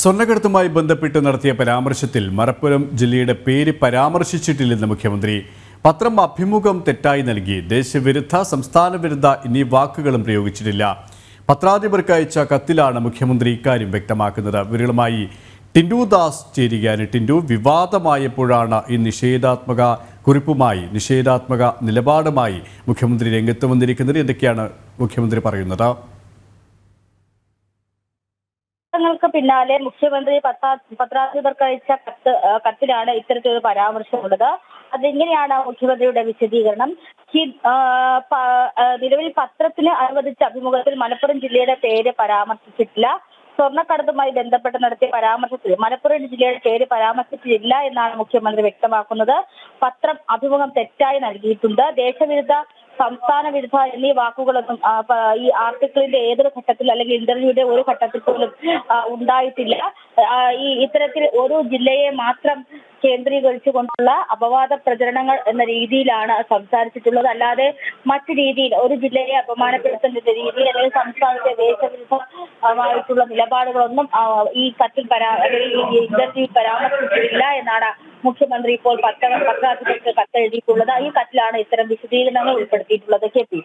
സ്വർണക്കടത്തുമായി ബന്ധപ്പെട്ട് നടത്തിയ പരാമർശത്തിൽ മലപ്പുറം ജില്ലയുടെ പേര് പരാമർശിച്ചിട്ടില്ലെന്ന് മുഖ്യമന്ത്രി. പത്രം അഭിമുഖം തെറ്റായി നൽകി. ദേശവിരുദ്ധ സംസ്ഥാന വിരുദ്ധ എന്നീ വാക്കുകളും പ്രയോഗിച്ചിട്ടില്ല. പത്രാധിപർക്ക് അയച്ച കത്തിലാണ് മുഖ്യമന്ത്രി ഇക്കാര്യം വ്യക്തമാക്കുന്നത്. വിരളുമായി ടിൻഡു ദാസ് ചേരുകയാണ്. ടിൻഡു വിവാദമായപ്പോഴാണ് ഈ നിഷേധാത്മക കുറിപ്പുമായി നിഷേധാത്മക നിലപാടുമായി മുഖ്യമന്ത്രി രംഗത്ത് വന്നിരിക്കുന്നത്. എന്തൊക്കെയാണ് മുഖ്യമന്ത്രി പറയുന്നത്? ദിവസങ്ങൾക്ക് പിന്നാലെ മുഖ്യമന്ത്രി പത്രാധിപർക്ക് അയച്ച കത്ത് കത്തിലാണ് ഇത്തരത്തിലൊരു പരാമർശമുള്ളത്. അതെങ്ങനെയാണ് മുഖ്യമന്ത്രിയുടെ വിശദീകരണം? നിലവിൽ പത്രത്തിന് അനുവദിച്ച അഭിമുഖത്തിൽ മലപ്പുറം ജില്ലയുടെ പേര് പരാമർശിച്ചിട്ടില്ല. സ്വർണക്കടത്തുമായി ബന്ധപ്പെട്ട് നടത്തിയ പരാമർശത്തിൽ മലപ്പുറം ജില്ലയുടെ പേര് പരാമർശിച്ചിട്ടില്ല എന്നാണ് മുഖ്യമന്ത്രി വ്യക്തമാക്കുന്നത്. പത്രം അഭിമുഖം തെറ്റായി നൽകിയിട്ടുണ്ട്. ദേശവിരുദ്ധ സംസ്ഥാന വിരുദ്ധ എന്നീ വാക്കുകളൊന്നും ഈ ആർട്ടിക്കിളിന്റെ ഏതൊരു ഘട്ടത്തിൽ അല്ലെങ്കിൽ ഇന്റർവ്യൂടെ ഒരു ഘട്ടത്തിൽ പോലും ഉണ്ടായിട്ടില്ല. ഈ ഇത്തരത്തിൽ ഒരു ജില്ലയെ മാത്രം കേന്ദ്രീകരിച്ചുകൊണ്ടുള്ള അപവാദ പ്രചരണങ്ങൾ എന്ന രീതിയിലാണ് സംസാരിച്ചിട്ടുള്ളത്. അല്ലാതെ മറ്റു രീതിയിൽ ഒരു ജില്ലയെ അപമാനപ്പെടുത്തുന്ന രീതിയിൽ അല്ലെങ്കിൽ സംസ്ഥാനത്തെ ദേശവിരുദ്ധമായിട്ടുള്ള നിലപാടുകളൊന്നും ഈ കത്തിൽ പരാ ഈ ഇന്റർവ്യൂ പരാമർശിച്ചിട്ടില്ല എന്നാണ് മുഖ്യമന്ത്രി ഇപ്പോൾ പത്ര പത്രാധിപർക്ക് കത്തെഴുതിയിട്ടുള്ളത് ഈ കത്തിലാണ് ഇത്തരം വിശദീകരണങ്ങൾ ഉൾപ്പെടുത്തിയിട്ടുള്ളത്. K P.